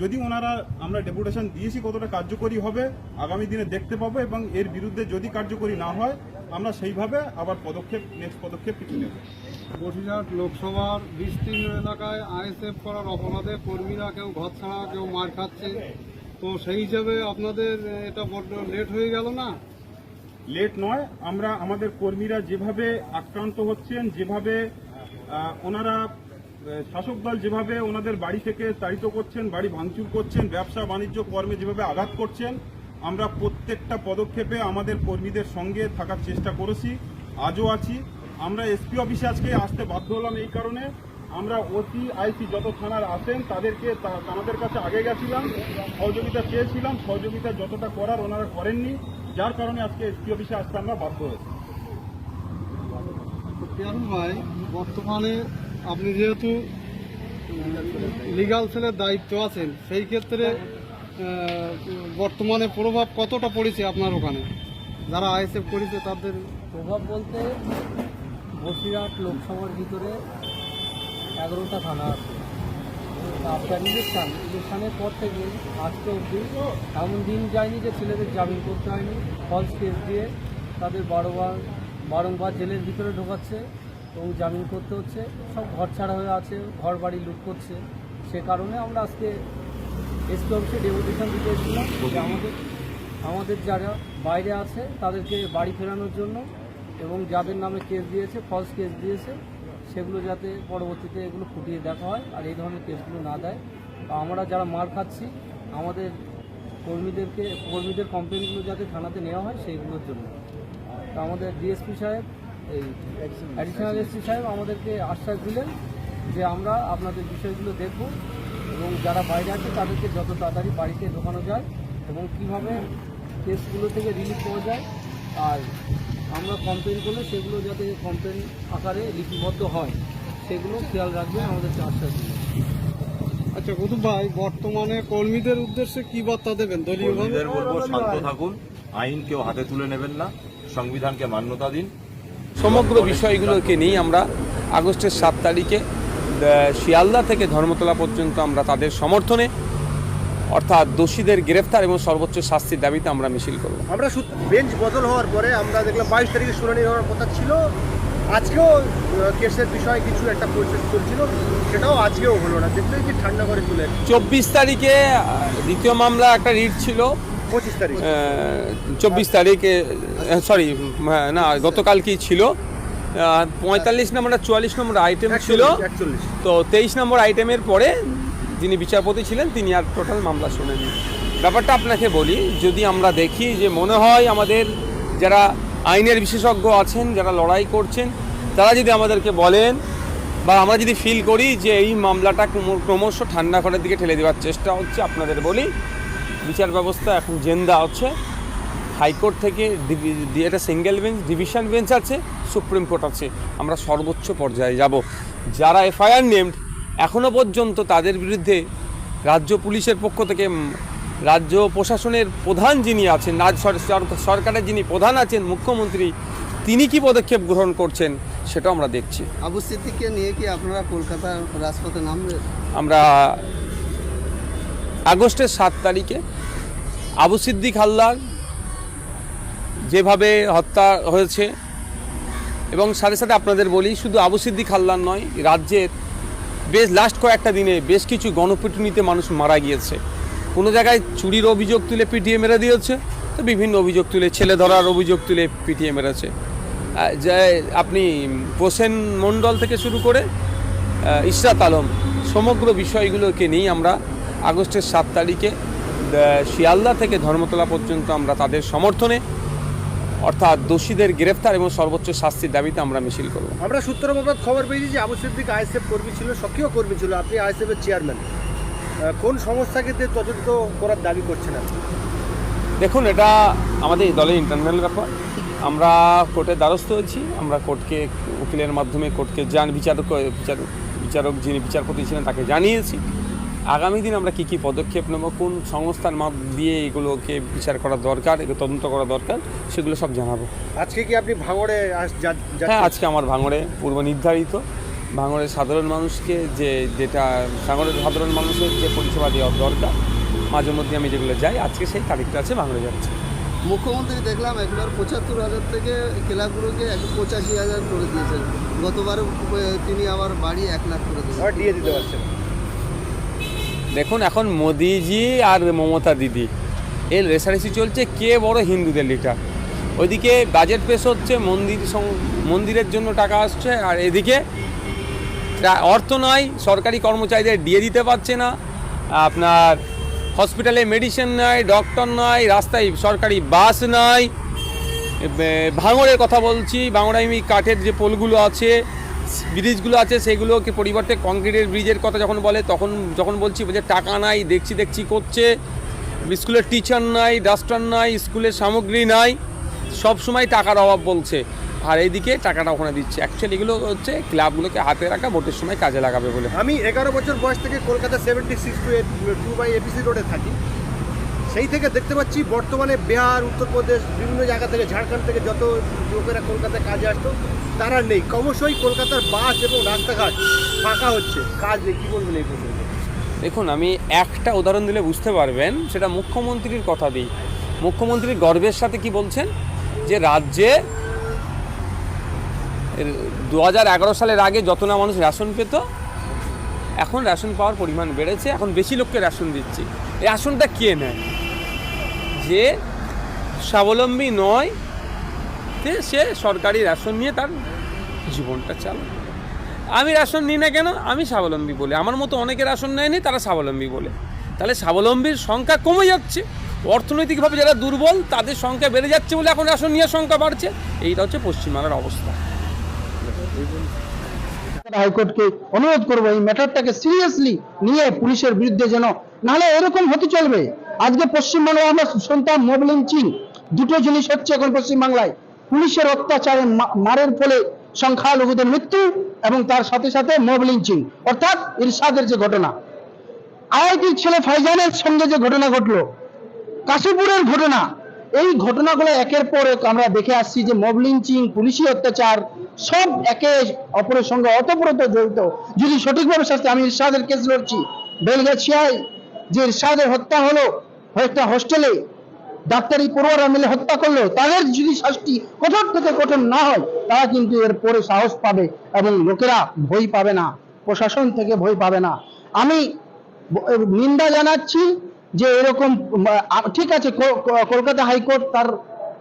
যদি ওনারা আমরা ডেপুটেশন দিয়েছি কতটা কার্যকরী হবে আগামী দিনে দেখতে পাবো এবং এর বিরুদ্ধে যদি কার্যকরী না হয় আমরা সেইভাবে আবার পদক্ষেপ নেক্সট পদক্ষেপ কিছু নেব। বসিরহাট লোকসভার বিস্তীর্ণ এলাকায় আইএসএফ করার অপরাধে কর্মীরা কেউ ঘর ছাড়া কেউ মার খাচ্ছে। তো সেই হিসাবে আপনাদের এটা বড্ড লেট হয়ে গেল না? লেট নয় আমরা আমাদের কর্মীরা যেভাবে আক্রান্ত হচ্ছেন যেভাবে ওনারা শাসক দল যেভাবে ওনাদের বাড়ি থেকে তাড়িত করছেন, বাড়ি ভাঙচুর করছেন, ব্যবসা, বাণিজ্য, কর্মে যেভাবে আঘাত করছেন, আমরা প্রত্যেকটা পদক্ষেপে আমাদের কর্মীদের সঙ্গে থাকার চেষ্টা করেছি, আজও আছি। আমরা এসপি অফিসে আজকে আসতে বাধ্য হলাম এই কারণে। আমরা ওসি, আইসি যত থানার আসেন তাদেরকে আমাদের কাছে আগে গেছিলাম, সহযোগিতা চেয়েছিলাম, সহযোগিতা যতটা করার ওনারা করেননি, যার কারণে আজকে এসপি অফিসে আসতে আমরা বাধ্য হয়েছি। ভাই বর্তমানে আপনি যেহেতু লিগাল সেলের দায়িত্ব আছেন, সেই ক্ষেত্রে বর্তমানে প্রভাব কতটা পড়েছে আপনার ওখানে? যারা আইএসএফ করেছে তাদের প্রভাব বলতে বসিরহাট লোকসভার ভিতরে এগারোটা থানা আছে। আপনার ইলেকশান, ইলেকশানের পর থেকে আজকে অবধি এমন দিন যায়নি যে ছেলেদের জামিন করতে হয়নি। ফলস কেস দিয়ে তাদের বারোবার, বারংবার জেলের ভিতরে ঢোকাচ্ছে। এবং জামিন করতে হচ্ছে। সব ঘর ছাড়া হয়ে আছে, ঘর বাড়ি লুট করছে। সে কারণে আমরা আজকে এসপি অফিসে ডেপুটেশন দিতে এসেছিলাম যে আমাদের আমাদের যারা বাইরে আছে, তাদেরকে বাড়ি ফেরানোর জন্য এবং যাদের নামে কেস দিয়েছে ফলস কেস দিয়েছে, সেগুলো যাতে পরবর্তীতে এগুলো ফুটিয়ে দেখা হয় আর এই ধরনের কেসগুলো না দেয়। আমরা যারা মার খাচ্ছি, আমাদের কর্মীদেরকে কর্মীদের কমপ্লেনগুলো যাতে থানাতে নেওয়া হয়, সেইগুলোর জন্য। তো আমাদের ডিএসপি সাহেব এই অ্যাডিশনাল এসপি সাহেব আমাদেরকে আশ্বাস দিলেন যে আমরা আপনাদের বিষয়গুলো দেখব এবং যারা বাইরে আছে তাদেরকে যত তাড়াতাড়ি বাড়িতে ঢোকানো যায় এবং কীভাবে কেসগুলো থেকে রিলিফ পাওয়া যায়। আর আমরা কমপ্লেন করলে সেগুলো যাতে কমপ্লেন আকারে লিপিবদ্ধ হয় সেগুলো খেয়াল রাখবেন আমাদেরকে আশ্বাস দিলেন। আচ্ছা কুতুব ভাই বর্তমানে কর্মীদের উদ্দেশ্যে কি বার্তা দেবেন কর্মীদের বলব শান্ত থাকুন আইন কেউ হাতে তুলে নেবেন না সংবিধানকে মান্যতা দিন সমগ্র বিষয়গুলোকে নিয়ে আমরা আগস্টের সাত তারিখে শিয়ালদা থেকে ধর্মতলা পর্যন্ত আমরা তাদের সমর্থনে অর্থাৎ দোষীদের গ্রেফতার এবং সর্বোচ্চ শাস্তির দাবিতে আমরা মিছিল করব। আমরা বেঞ্চ বদল হওয়ার পরে আমরা দেখলাম বাইশ তারিখে শুনানি হওয়ার কথা ছিল। আজকেও কেসের বিষয়ে কিছু একটা প্রসেস চলছিল সেটাও আজকেও হলো না। দেখলে কি ঠান্ডা করে চলে চব্বিশ তারিখে দ্বিতীয় মামলা একটা রিট ছিল। চব্বিশ তারিখে সরি না গতকাল গতকালকেই ছিল? পঁয়তাল্লিশ নম্বর আর চুয়াল্লিশ নম্বর আইটেম ছিল। তো তেইশ নম্বর আইটেমের পরে যিনি বিচারপতি ছিলেন তিনি আর টোটাল মামলা শুনেনি ব্যাপারটা আপনাকে বলি যদি আমরা দেখি যে মনে হয় আমাদের যারা আইনের বিশেষজ্ঞ আছেন যারা লড়াই করছেন তারা যদি আমাদেরকে বলেন বা আমরা যদি ফিল করি যে এই মামলাটা ক্রমশ ঠান্ডা ঘরের দিকে ঠেলে দেওয়ার চেষ্টা হচ্ছে আপনাদের বলি বিচার ব্যবস্থা এখন জেন্দা হচ্ছে। হাইকোর্ট থেকে এটা সিঙ্গেল বেঞ্চ ডিভিশন বেঞ্চ আছে সুপ্রিম কোর্ট আছে। আমরা সর্বোচ্চ পর্যায়ে যাব। যারা এফআইআর নেমড এখনও পর্যন্ত তাদের বিরুদ্ধে রাজ্য পুলিশের পক্ষ থেকে রাজ্য প্রশাসনের প্রধান যিনি আছেন রাজ সর- সর- সরকারের যিনি প্রধান আছেন মুখ্যমন্ত্রী তিনি কি পদক্ষেপ গ্রহণ করছেন সেটাও আমরা দেখছি। আবু সিদ্দিককে নিয়ে কি আপনারা কলকাতার রাজপথে নামবেন? আমরা আগস্টের সাত তারিখে আবু সিদ্দিক হালদার যেভাবে হত্যা হয়েছে, এবং সাথে সাথে আপনাদের বলি, শুধু আবু সিদ্দিক হালদার নয়, রাজ্যের বেশ লাস্ট কয়েকটা দিনে বেশ কিছু গণপিটুনিতে মানুষ মারা গিয়েছে। কোনো জায়গায় চুরির অভিযোগ তুলে পিটিয়ে মেরে দিয়েছে, তো বিভিন্ন অভিযোগ তুলে, ছেলে ধরার অভিযোগ তুলে পিটিয়ে মেরেছে। যে আপনি প্রসেন মণ্ডল থেকে শুরু করে ইশরাত আলম, সমগ্র বিষয়গুলোকে নিয়েই আমরা আগস্টের সাত তারিখে শিয়ালদা থেকে ধর্মতলা পর্যন্ত আমরা তাদের সমর্থনে অর্থাৎ দোষীদের গ্রেফতার এবং সর্বোচ্চ শাস্তির দাবিতে আমরা মিছিল করব। আমরা সূত্র মারফত খবর পেয়েছি যে আবু সিদ্দিক আইএসএফ কর্মী ছিল সক্রিয় কর্মী ছিল। আপনি আইএসএফ এর চেয়ারম্যান কোন সংস্থাকে দিয়ে তদন্ত করার দাবি করছেন আপনি? দেখুন এটা আমাদের এই দলের ইন্টারনাল ব্যাপার। আমরা কোর্টের দ্বারস্থ হয়েছি। আমরা কোর্টকে উকিলের মাধ্যমে কোর্টকে জান বিচারক বিচারক বিচারক যিনি বিচারপতি ছিলেন তাকে জানিয়েছি। আগামী দিন আমরা কী কী পদক্ষেপ নেব কোন সংস্থার মাপ দিয়ে এগুলোকে বিচার করা দরকার এগুলো তদন্ত করা দরকার সেগুলো সব জানাব। আজকে কি আপনি ভাঙড়ে হ্যাঁ আজকে আমার ভাঙড়ে পূর্ব নির্ধারিত। ভাঙড়ের সাধারণ মানুষকে যে যেটা ভাঙড়ের সাধারণ মানুষের যে পরিষেবা দেওয়া দরকার মাঝে মধ্যে আমি যেগুলো যাই আজকে সেই তারিখটা আছে ভাঙড়ে যাচ্ছে। মুখ্যমন্ত্রী দেখলাম একবার পঁচাত্তর হাজার থেকে ক্লাবগুলোকে এক পঁচাশি হাজার করে দিয়েছেন। গতবারে তিনি আবার বাড়ি এক লাখ করে দিয়েছেন। দিয়ে দিতে পারছেন। দেখুন, এখন মোদিজি আর মমতা দিদি। এর রেসারেসি চলছে কে বড় হিন্দুদের লিটার। ওইদিকে বাজেট পেশ হচ্ছে, মন্দির মন্দিরের জন্য টাকা আসছে, আর এদিকে অর্থ নয়, সরকারি কর্মচারীদের দিয়ে দিতে পারছে না। আপনার হসপিটালে মেডিসিন নাই ডক্টর নাই, রাস্তায় সরকারি বাস নাই। এ- ভাঙড়ের কথা বলছি ভাঙড়াইমি কাঠের যে পোলগুলো আছে ব্রিজগুলো আছে, সেগুলোকে পরিবর্তে কংক্রিটের ব্রিজের কথা যখন বলে, তখন, যখন বলছি যে টাকা নাই, দেখছি দেখছি করছে। স্কুলের টিচার নাই, ডাস্টার নাই, স্কুলের সামগ্রী নাই, সব সময় টাকার অভাব বলছে। আর এইদিকে টাকাটা ওখানে দিচ্ছে। অ্যাকচুয়ালি এগুলো হচ্ছে ক্লাবগুলোকে হাতে রাখা, ভোটের সময় কাজে লাগাবে বলে। আমি এগারো বছর বয়স থেকে Kolkata seventy six two two by APC রোডে থাকি। সেই থেকে দেখতে পাচ্ছি বর্তমানে বিহার, উত্তরপ্রদেশ, বিভিন্ন জায়গা থেকে ঝাড়খণ্ড থেকে যত লোকেরা কলকাতায় কাজে আসতো, তারা নেই। ক্রমশই কলকাতার বাস এবং রাস্তাঘাট ফাঁকা হচ্ছে। কাজ নেই। কী বলবেন এই দেখুন, আমি একটা উদাহরণ দিলে বুঝতে পারবেন, সেটা মুখ্যমন্ত্রীর কথা দিই মুখ্যমন্ত্রী গর্বের সাথে কি বলছেন? যে রাজ্যে দু হাজার এগারো সালের আগে যত না মানুষ রেশন পেত, এখন রেশন পাওয়ার পরিমাণ বেড়েছে, এখন বেশি লোককে রেশন দিচ্ছি। এই রেশনটা কে নেয়? যে স্বাবলম্বী নয় সে সরকারি রেশন নিয়ে তার জীবনটা চালায়। আমি রেশন নিই না কেন? আমি স্বাবলম্বী বলে। আমার মতো অনেকে রেশন নেয়নি, তারা স্বাবলম্বী বলে। তাহলে স্বাবলম্বীর সংখ্যা কমে যাচ্ছে। অর্থনৈতিকভাবে যারা দুর্বল, তাদের সংখ্যা বেড়ে যাচ্ছে বলে এখন রেশন নেওয়ার সংখ্যা বাড়ছে। এইটা হচ্ছে পশ্চিমবাংলার অবস্থা। হাইকোর্টকে অনুরোধ করব, এই ম্যাটারটাকে সিরিয়াসলি নিয়ে পুলিশের বিরুদ্ধে যেন নাহলে এরকম হতে চলবে। আজকে পশ্চিমবাংলায় আমরা শুনতাম মোব লিঞ্চিং দুটো জিনিস হচ্ছে এখন পশ্চিমবাংলায়। পুলিশের অত্যাচারে মারের ফলে সংখ্যালঘুদের মৃত্যু এবং তার সাথে সাথে মোব লিঞ্চিং অর্থাৎ ইরশাদের যে ঘটনা। আইআইটির ছেলে ফাইজানের সঙ্গে যে ঘটনা ঘটলো, কাশীপুরের ঘটনা। এই ঘটনাগুলো একের পর এক আমরা দেখে আসছি যে মব লিঞ্চিং পুলিশি অত্যাচার সব একে অপরের সঙ্গে অতপ্রত জড়িত। যদি সঠিকভাবে শাস্তি আমি ইরশাদের কেস লড়ছি। বেলগাছিয়ায় যে ইরশাদের হত্যা হলো একটা হোস্টেলে ডাক্তারি পড়ুয়ারা মিলে হত্যা করল, তাদের যদি শাস্তি কঠোর থেকে কঠোর না হয়, তারা কিন্তু এর পরে সাহস পাবে এবং লোকেরা ভয় পাবে না, প্রশাসন থেকে ভয় পাবে না। আমি নিন্দা জানাচ্ছি যে এরকম ঠিক আছে কলকাতা হাইকোর্ট তার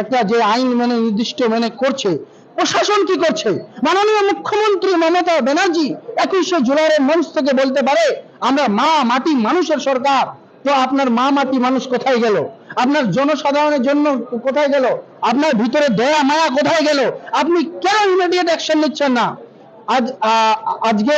একটা যে আইন মেনে নির্দিষ্ট মেনে করছে, প্রশাসন কি করছে? মাননীয় মুখ্যমন্ত্রী মমতা ব্যানার্জি একুশে জুলাইয়ের মঞ্চ থেকে বলতে পারে আমরা মা মাটি মানুষের সরকার। তো আপনার মা মাটি মানুষ কোথায় গেল? আপনার জনসাধারণের জন্য কোথায় গেল? আপনার ভিতরে দয়া, মায়া কোথায় গেল? আপনি কেন ইমিডিয়েট অ্যাকশন নিচ্ছেন না? আজ আজকে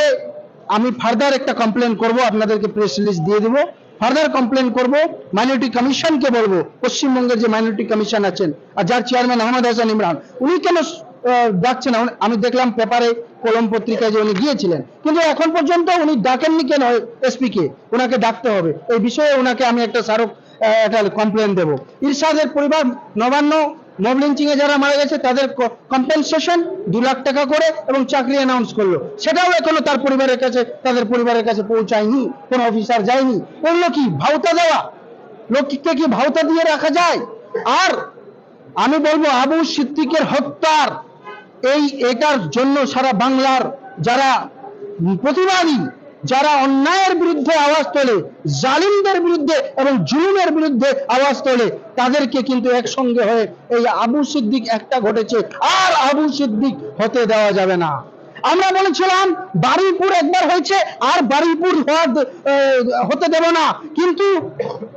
আমি ফার্দার একটা কমপ্লেন করব, আপনাদেরকে প্রেস রিলিজ দিয়ে দেবো। ফার্দার কমপ্লেন করব মাইনরিটি কমিশনকে বলব। পশ্চিমবঙ্গের যে মাইনরিটি কমিশন আছেন, আর যার চেয়ারম্যান আহমদ হাসান ইমরান, উনি কেন আহ, ডাকছেন না? আমি দেখলাম পেপারে কলম পত্রিকায় যে উনি গিয়েছিলেন। কিন্তু এখন পর্যন্ত উনি ডাকেননি কেন এসপি কে? ওনাকে ডাকতে হবে। এই বিষয়ে ওনাকে আমি একটা স্মারক একটা কমপ্লেন দেব। ইরশাদের পরিবার নবান্ন মব লিঞ্চিং এ যারা মারা গেছে তাদের কম্পেনসেশন দু লাখ টাকা করে এবং চাকরি অ্যানাউন্স করল। সেটাও এখনও তার পরিবারের কাছে তাদের পরিবারের কাছে পৌঁছায়নি কোন অফিসার যায়নি। এগুলো কি ভাওতা দেওয়া? লোককে কি ভাওতা দিয়ে রাখা যায়? আর আমি বলব আবু সিদ্দিকের হত্যার এই এটার জন্য সারা বাংলার যারা প্রতিবাদী, যারা অন্যায়ের বিরুদ্ধে আওয়াজ তোলে, জালিমদের বিরুদ্ধে এবং জুলুমের বিরুদ্ধে আওয়াজ তোলে, তাদেরকে কিন্তু একসঙ্গে হয়ে এই আবু সিদ্দিক একটা ঘটেছে, আর আবু সিদ্দিক হতে দেওয়া যাবে না। আমরা বলেছিলাম, বারুইপুর একবার হয়েছে, আর বারুইপুর হওয়ার হতে দেব না। কিন্তু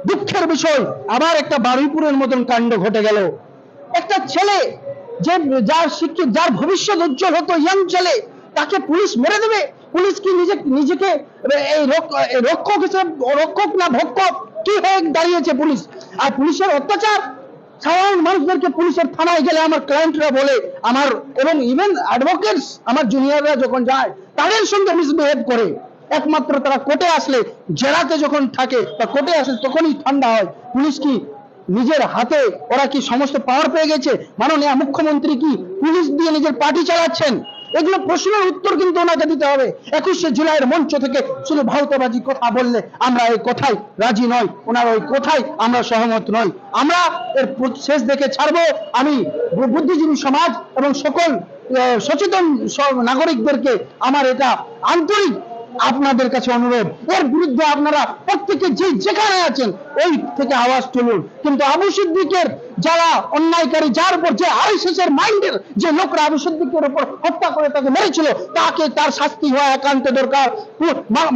দুঃখের বিষয়, আবার একটা বারুইপুরের মতন কাণ্ড ঘটে গেল। একটা ছেলে যে যার শিক্ষিত, যার ভবিষ্যৎ উজ্জ্বল হতো ইয়াং ছেলে, তাকে পুলিশ মেরে দেবে। পুলিশ কি নিজে, নিজেকে, এই রক্ষক হিসেবে, রক্ষক না ভক্ষক, কি হয়ে দাঁড়িয়েছে পুলিশ? আর পুলিশের অত্যাচার? সাধারণ মানুষদেরকে পুলিশের থানায় গেলে আমার ক্লায়েন্টরা বলে, আমার এবং ইভেন অ্যাডভোকেটস আমার জুনিয়ররা যখন যায়, তাদের সঙ্গে মিসবিহেভ করে। একমাত্র তারা কোর্টে আসলে, জেরাতে যখন থাকে, বা কোর্টে আসে, তখনই ঠান্ডা হয়। পুলিশ কি নিজের হাতে ওরা কি সমস্ত পাওয়ার পেয়ে গেছে? মাননীয় মুখ্যমন্ত্রী কি পুলিশ দিয়ে নিজের পার্টি চালাচ্ছেন? এগুলো প্রশ্নের উত্তর কিন্তু ওনাকে দিতে হবে। একুশে জুলাইয়ের মঞ্চ থেকে শুধু ভারতবাজি কথা বললে আমরা এই কথাই রাজি নই। ওনার ওই কথাই আমরা সহমত নই। আমরা এর শেষ দেখে ছাড়বো। আমি বুদ্ধিজীবী সমাজ এবং সকল সচেতন নাগরিকদেরকে আমার এটা আন্তরিক আপনাদের কাছে অনুরোধ, এর বিরুদ্ধে আপনারা প্রত্যেকে যে যেখানে আছেন, ওই থেকে আওয়াজ তুলুন। কিন্তু আবু সিদ্দিকের যারা অন্যায়কারী, যার উপর যে আইসিসের মাইন্ডের যে লোকরা আবু সিদ্দিকের উপর হত্যা করে তাকে মেরেছিল, তাকে তার শাস্তি হওয়া একান্ত দরকার।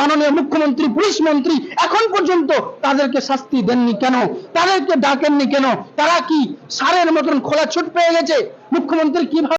মাননীয় মুখ্যমন্ত্রী, পুলিশ মন্ত্রী, এখন পর্যন্ত তাদেরকে শাস্তি দেননি কেন? তাদেরকে ডাকেননি কেন? তারা কি সারের মতন খোলা ছুট পেয়ে গেছে? মুখ্যমন্ত্রী কীভাবে